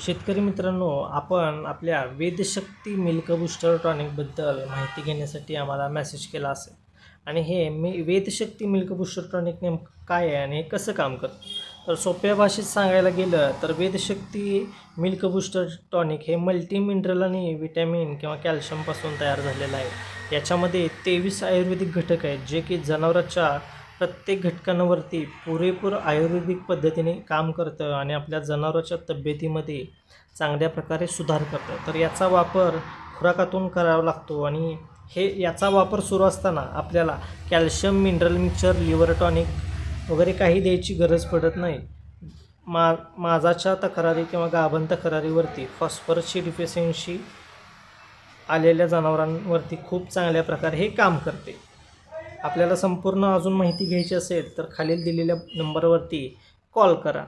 शेतकरी मित्रांनो आपण आपल्या वेदशक्ती मिल्क बुस्टर टॉनिकबद्दल माहिती घेण्यासाठी आम्हाला मेसेज केला असेल. आणि हे मी वेदशक्ती मिल्क बुस्टर टॉनिक नेमकं काय आहे आणि हे कसं काम करतं? तर सोप्या भाषेत सांगायला गेलं तर वेदशक्ती मिल्क बुस्टर टॉनिक हे मल्टी मिनरल आणि विटॅमिन किंवा कॅल्शियमपासून तयार झालेलं आहे. याच्यामध्ये तेवीस आयुर्वेदिक घटक आहेत जे की जनावराच्या प्रत्येक घटकांवरती पुरेपूर आयुर्वेदिक पद्धतीने काम करतं आणि आपल्या जनावरांच्या तब्येतीमध्ये चांगल्या प्रकारे सुधार करतं. तर याचा वापर खुराकातून करावा लागतो आणि हे याचा वापर सुरू असताना आपल्याला calcium mineral mixture liver tonic वगैरे काही द्यायची गरज पडत नाही. मा माझाच्या तक्रारी किंवा गाभण तक्रारीवरती फॉस्फरसची डिफिशियन्सी आलेल्या जनावरांवरती खूप चांगल्या प्रकारे हे काम करते. आपल्याला संपूर्ण अजून माहिती घ्यायची असेल तर खालील दिलेल्या नंबरवरती कॉल करा.